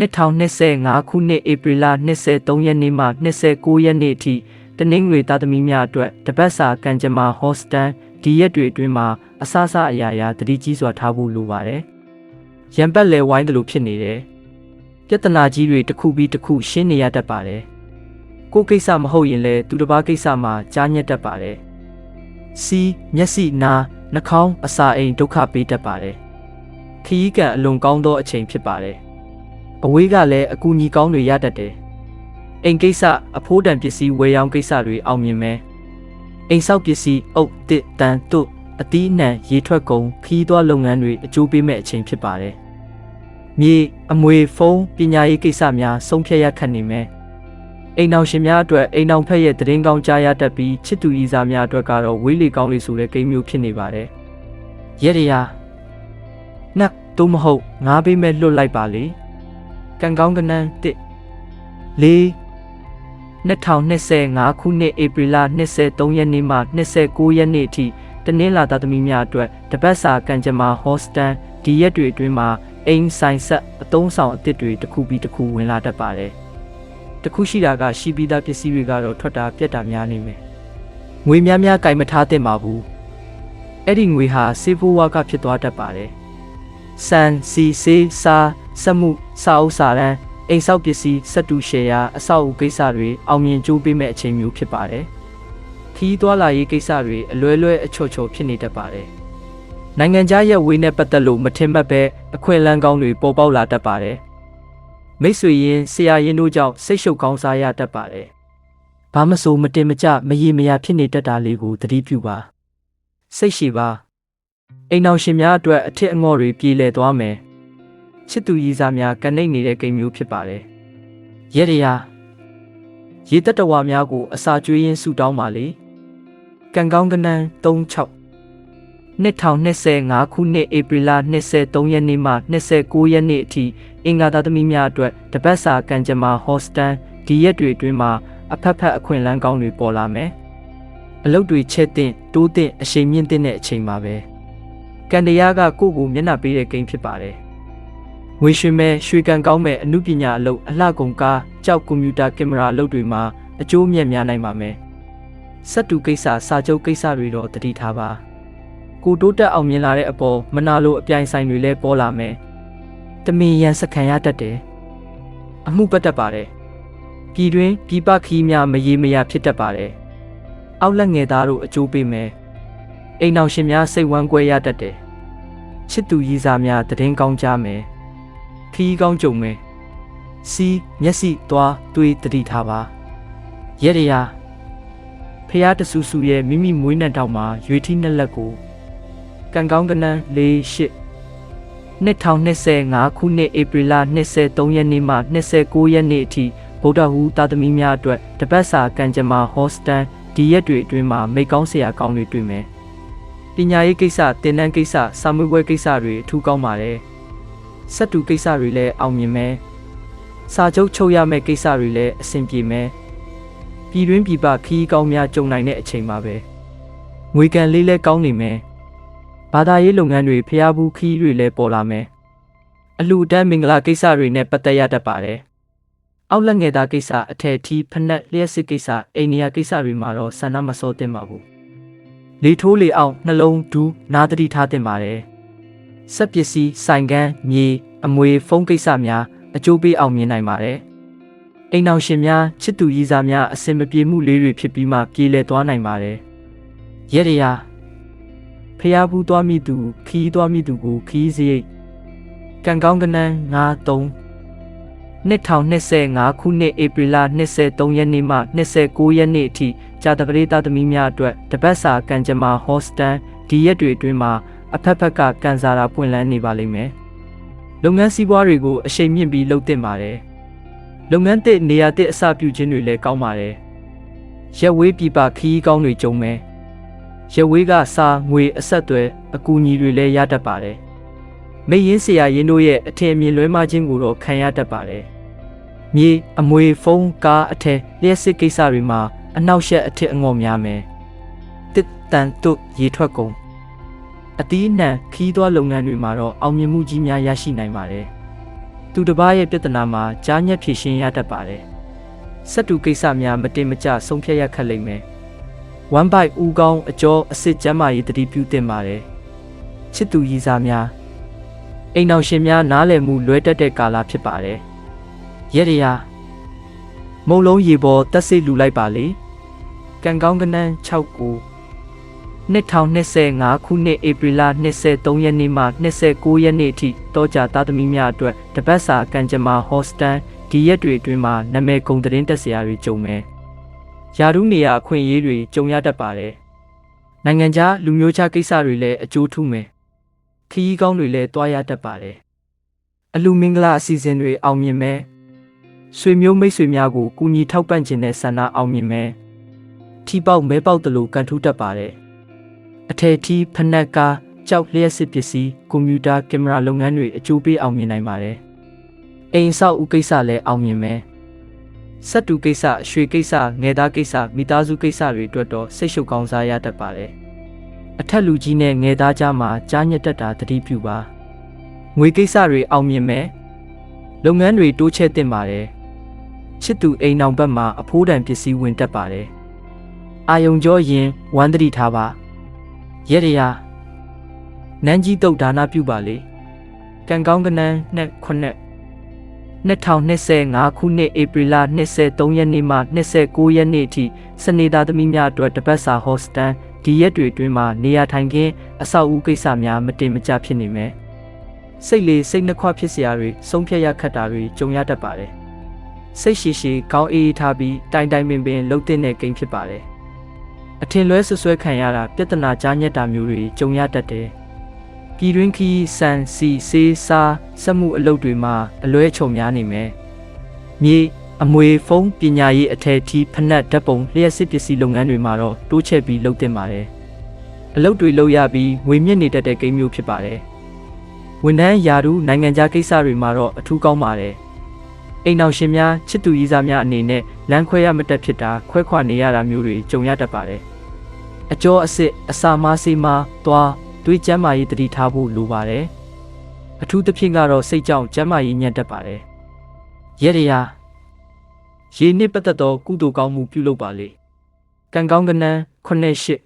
2025ခုနှစ်ဧပြီလ23ရက်နေ့မှ29ရက်နေ့အထိတနင်္ဂနွေသားသမီးများအတွက်တပတ်စာကံကြမ္မာဟော့စတန်ဒီရက်တွေအတွင်းမှာအဆအဆအရာရာတတိကြီးစွာထားဖို့လိုပါတယ်။ရံပတ်လဲဝိုင်းတယ်လို့ဖြစ်နေတယ်။ပြဿနာကြီးတွေတစ်ခုပြီးတစ်ခုရှင်းနေရတတ်ပါတယ်။ကိုယ်ကိစ္စမဟုတ်ရင်လည်းသူတစ်ပါးကိစ္စမှာကြားညက်တတ်ပါတယ်။စီးမျက်စိနားနှာခေါင်းအစာအိမ်ဒုက္ခပေးတတ်ပါတယ်။ခရီးကံအလွန်ကောင်းသောအချိန်ဖြစ်ပါတယ်။ အဝေးကလည်းအကူအညီကောင်းတွေရတတ်တယ်။အိမ်ကိစ္စအဖိုးတန်ပစ္စည်းဝယ်ရောင်းကိစ္စတွေအောင်မြင်မယ်။အိမ်ဆောက်ပစ္စည်းအုပ်တစ်တန်တုတ်အသီးအနှံရေထွက်ကုန်ခီးသွွားလုပ်ငန်းတွေအကျိုးပေးမဲ့အချိန်ဖြစ်ပါတယ်။မြေအမွေဖုန်းပညာရေးကိစ္စများဆုံးဖြတ်ရခက်နေမယ်။အိမ်အောင်ရှင်များအတွက်အိမ်အောင်ဖက်ရဲ့သတင်းကောင်းကြားရတတ်ပြီးချစ်သူဤစားများအတွက်ကတော့ဝေးလေကောင်းလေဆိုတဲ့ကိန်းမျိုးဖြစ်နေပါတယ်။ရက်ရရာနတ်တို့မဟုတ်ငါးပေးမဲ့လွတ်လိုက်ပါလေ။ ကံကောင်းကနန်းတစ်လေး2025ခုနှစ်ဧပြီလ23ရက်နေ့မှ29ရက်နေ့အထိတနင်္လာသားသမီးများအတွက်တပတ်စာကံကြမ္မာဟော့စတန်ဒီရက်တွေအတွင်းမှာအိမ်ဆိုင်ဆက်အသုံးဆောင်အသစ်တွေတစ်ခုပြီးတစ်ခုဝင်လာတတ်ပါတယ်။တစ်ခုရှိတာကရှိပြီးသားပစ္စည်းတွေကတော့ထွက်တာပြက်တာများနေမယ်။ငွေများများကင်မထားသင့်ပါဘူး။အဲ့ဒီငွေဟာစေဖိုးဝါကဖြစ်သွားတတ်ပါတယ်။စန်စီစေးစာ စက်မှုစာအုပ်စာတန်းအိမ်ဆောက်ပစ္စည်းစက်တူရှယ်ယာအဆောက်အဦကိစ္စတွေအောင်မြင်ကြိုးပေးမဲ့အချိန်မျိုးဖြစ်ပါတယ်။ခီးသွွာလာရေးကိစ္စတွေအလွဲလွဲအချော့ချော့ဖြစ်နေတတ်ပါတယ်။နိုင်ငံခြားရဲ့ဝေးနဲ့ပတ်သက်လို့မထင်မှတ်ပဲအခွင့်အလမ်းကောင်းတွေပေါ်ပေါက်လာတတ်ပါတယ်။မိတ်ဆွေရင်ဆရာရင်တို့ကြောင့်စိတ်ရှုပ်ကောင်းစားရတတ်ပါတယ်။ဘာမဆိုမတင်မကျမရေမရဖြစ်နေတတ်တာလေးကိုသတိပြုပါ။စိတ်ရှိပါ။အိမ်အောင်ရှင်များအတွက်အထစ်အငေါ့တွေပြေလည်သွားမယ်။ ချစ်သူရည်စားများကနေနေတဲ့ကိန်းမျိုးဖြစ်ပါတယ်။ရဲရရာရေတက်တဝါများကိုအစာကျွေးရင်းဆူတောင်းပါလေ။ကံကောင်းကနန်း36 2025ခုနှစ်ဧပြီလ23ရက်နေ့မှ29ရက်နေ့အထိအင်္ဂါသားသမီးများအတွက်တပတ်စာကံကြမ္မာဟော့စတန်ဒီရက်တွေအတွင်းမှာအဖက်ဖက်အခွင့်အလမ်းကောင်းတွေပေါ်လာမယ်။အလုပ်တွေချက်တင်တိုးတင်အရှိန်မြင့်တဲ့အချိန်မှာပဲ။ကံတရားကကိုယ့်ကိုမျက်နှာပေးတဲ့ကိန်းဖြစ်ပါတယ်။ ငွေရွှေမဲရွှေကန်ကောင်းမဲ့အမှုပညာအလုပ်အလှကုန်ကားကြောက်ကွန်ပျူတာကင်မရာအလုပ်တွေမှာအကျိုးမြတ်များနိုင်ပါမယ်။စက်တူကိစ္စစာချုပ်ကိစ္စတွေတော့တတိထားပါ။ကိုတိုးတက်အောင်မြင်လာတဲ့အပေါ်မနာလိုအပြိုင်ဆိုင်တွေလည်းပေါ်လာမယ်။တမင်ရန်စခံရတတ်တယ်။အမှုပတ်တတ်ပါတယ်။ပြည်တွင်းပြည်ပခီးများမရေမရာဖြစ်တတ်ပါတယ်။အောက်လက်ငယ်သားတို့အကျိုးပေးမယ်။အိမ်အောင်ရှင်များစိတ်ဝမ်းကွဲရတတ်တယ်။ချစ်သူရည်စားများတည်င်းကောင်းကြမယ်။ ခီးကောင်းကြုံမယ်။စီးမျက်စိသွားတွေးတတိထားပါ။ရက်ရရာဖះတဆူဆူရဲ့မိမိမွေးနှံတောင်မှာရွေထီးနှစ်လက်ကိုကံကောင်းကနန်း၄၈2025ခုနှစ်ဧပြီလ23ရက်နေ့မှ29ရက်နေ့အထိဗုဒ္ဓဟူးသားသမီးများအတွက်တပတ်စာကံကြမ္မာဟော့စတန်ဒီရက်တွေအတွင်းမှာမိတ်ကောင်းဆရာကောင်းတွေတွေ့မယ်။ပညာရေးကိစ္စတင်နန်းကိစ္စစာမွေးပွဲကိစ္စတွေအထူးကောင်းပါတယ်။ စက်တူကိစ္စတွေလည်းအောင်မြင်မယ်။စာချုပ်ချုပ်ရမယ့်ကိစ္စတွေလည်းအဆင်ပြေမယ်။ပြည်တွင်းပြည်ပခီးကောင်းများကြုံနိုင်တဲ့အချိန်မှာပဲ။ငွေကံလေးလည်းကောင်းနေမယ်။ဘာသာရေးလုပ်ငန်းတွေဖျားဘူးခီးတွေလည်းပေါ်လာမယ်။အလူတန်းမင်္ဂလာကိစ္စတွေနဲ့ပတ်သက်ရတတ်ပါတယ်။အောက်လက်ငယ်သားကိစ္စအထက်ထီးဖက်နှက်လျှက်စစ်ကိစ္စအိန္ဒိယကိစ္စတွေမှာတော့ဆန္ဒမစောသင့်ပါဘူး။လေထိုးလေအောင်နှလုံးဒူးနားတတိထားသင့်ပါတယ်။ စက်ပစ္စည်းဆိုင်ကန်းမြေအမွေဖုန်းကိစ္စများအကျိုးပေးအောင်မြင်နိုင်ပါတယ်။အိမ်အောင်ရှင်များချစ်သူရည်စားများအစင်မပြေမှုလေးတွေဖြစ်ပြီးမှပြေလည်သွားနိုင်ပါတယ်။ရက်ရရာဖျားဘူးသွားမိသူခီးသွားမိသူကိုခီးစရိတ်ကံကောင်းကနန်း93 2025ခုနှစ်ဧပြီလ23ရက်နေ့မှ29ရက်နေ့အထိကြာတပရိသသမီးများအတွက်တပတ်စာကံကြမ္မာဟော့စတန်ဒီရက်တွေအတွင်းမှာ အဖက်ဖက်ကကန်စာရာပွင့်လန်းနေပါလိမ့်မယ်။လုပ်ငန်းစည်းပွားတွေကိုအရှိန်မြင့်ပြီးလုပ်သင့်ပါတယ်။လုပ်ငန်းတစ်နေရာတစ်အစပြုခြင်းတွေလည်းကောင်းပါတယ်။ရက်ဝေးပြပခီးကောင်းတွေကြုံမယ်။ရက်ဝေးကစာငွေအဆက်အသွယ်အကူအညီတွေလည်းရတတ်ပါတယ်။မိရင်ဆရာရင်တို့ရဲ့အထင်အမြင်လွဲမှားခြင်းကိုတော့ခံရတတ်ပါတယ်။မြေအမွေဖုန်းကားအထက်လျှက်စစ်ကိစ္စတွေမှာအနောက်ရှက်အထစ်အငေါ်များမယ်။တစ်တန်တုတ်ရေထွက်ကုန် အတီးနှံခီးသွွားလုပ်ငန်းတွေမှာတော့အောင်မြင်မှုကြီးများရရှိနိုင်ပါတယ်။သူသူတစ်ပါးရဲ့ပြဿနာမှာကြားညက်ဖြေရှင်းရတတ်ပါတယ်စက်တူကိစ္စများမတင်မကျဆုံးဖြတ်ရခက်လိမ့်မယ်1 byte ဦးကောင်းအကျော်အစ်စ်ကျမ်းမာရေးတတိပြုတင်ပါတယ်ချစ်သူရည်စားများအိမ်အောင်ရှင်များနားလည်မှုလွဲတတ်တဲ့ကာလဖြစ်ပါတယ်ရက်ရရာမုံလုံးရေပေါ်တက်စိတ်လူလိုက်ပါလေကံကောင်းကနန်း6ကို 2025ခုနှစ်ဧပြီလ23ရက်နေ့မှ29ရက်နေ့အထိတောကြသားသမီးများအတွက်တပတ်စာကံကြမ္မာဟော့စတန်ဒီရက်တွေအတွင်းမှာနာမည်ဂုဏ်သတင်းတက်စရာတွေကြုံမယ်။ယာရုနေရာအခွင့်အရေးတွေကြုံရတတ်ပါတယ်။နိုင်ငံခြားလူမျိုးခြားကိစ္စတွေလည်းအကျိုးထူးမယ်။ခရီးကောင်းတွေလည်းတွားရတတ်ပါတယ်။အလူမင်္ဂလာအစီအစဉ်တွေအောင်မြင်မယ်။ဆွေမျိုးမိတ်ဆွေများကိုကူညီထောက်ပံ့ခြင်းနဲ့ဆန္ဒအောင်မြင်မယ်။ထီပေါက်မဲပေါက်တလို့ကန်ထူးတတ်ပါတယ်။ အထည်ထီးဖနက်ကားကြောက်လျှက်စစ်ပစ္စည်းကွန်ပျူတာကင်မရာလုပ်ငန်းတွေအကျိုးပေးအောင်မြင်နိုင်ပါတယ်။အိမ်ဆောက်ဦးကိစ္စလည်းအောင်မြင်မယ်။စက်တူကိစ္စရွှေကိစ္စငယ်သားကိစ္စမိသားစုကိစ္စတွေအတွက်တော့စိတ်ရှုပ်ကောင်းစားရတတ်ပါတယ်။အထက်လူကြီးနဲ့ငယ်သားကြားမှာကြားညက်တတ်တာသတိပြုပါ။ငွေကိစ္စတွေအောင်မြင်မယ်။လုပ်ငန်းတွေတိုးချဲ့တင်ပါတယ်။ချစ်သူအိမ်အောင်ဘက်မှာအဖိုးတန်ပစ္စည်းဝင်တတ်ပါတယ်။အာယုံကြောရင်ဝမ်းတတိထားပါ။ ရက်ရရာနန်းကြီးတုတ်ဒါနာပြုပါလေကံကောင်းကနန်းနှစ်ခုနှစ်2025ခုနှစ်ဧပြီလ23ရက်နေ့မှ29ရက်နေ့အထိစနေသားသမီးများအတွက်တပတ်စာဟော့စတန်ဒီရက်တွေအတွင်းမှာနေရာထိုင်ခင်းအဆောက်အဦကိစ္စများမတင်မကျဖြစ်နေမယ်စိတ်လေးစိတ်နှခွဖြစ်စရာတွေဆုံးဖြတ်ရခက်တာတွေကြုံရတတ်ပါတယ်စိတ်ရှိရှိကောင်းအေးအေးထားပြီးတိုင်တိုင်ပင်ပင်လှုပ်တဲ့ကိန်းဖြစ်ပါတယ် အထင်လွဲဆွဆွဲခံရတာပြဿနာကြားညက်တာမျိုးတွေကြုံရတတ်တယ်။ပြည်တွင်းခီးဆန်စီစေးစားစက်မှုအလုပ်တွေမှာအလွဲချုံများနေမယ်။မြေအမွေဖုံးပညာရေးအထည်ထီးဖက်နှက်ဓာတ်ပုံလျှက်စစ်ပစ္စည်းလုပ်ငန်းတွေမှာတော့တိုးချဲ့ပြီးလုပ်တင်ပါတယ်။အလုပ်တွေလုပ်ရပြီးငွေမြင့်နေတတ်တဲ့ကိန်းမျိုးဖြစ်ပါတယ်။ဝန်ထမ်းယာရုနိုင်ငံခြားကိစ္စတွေမှာတော့အထူးကောင်းပါတယ်။ အိမ်အောင်ရှင်များချစ်သူရေးစားများအနေနဲ့လမ်းခွဲရမတက်ဖြစ်တာခွဲခွာနေရတာမျိုးတွေကြုံရတတ်ပါတယ်။အကျော်အစ်စ်အစာမားစေးမားသွားတွေးကျမ်းမာရေးတတိထားဖို့လိုပါတယ်။အထူးသဖြင့်ကတော့စိတ်ကြောင့်ကျမ်းမာရေးညံ့တတ်ပါတယ်။ရက်ရရာရေနစ်ပတ်သက်သောကုသိုလ်ကောင်းမှုပြုလုပ်ပါလေ။ကံကောင်းကနန်းခုနှစ်ရှစ်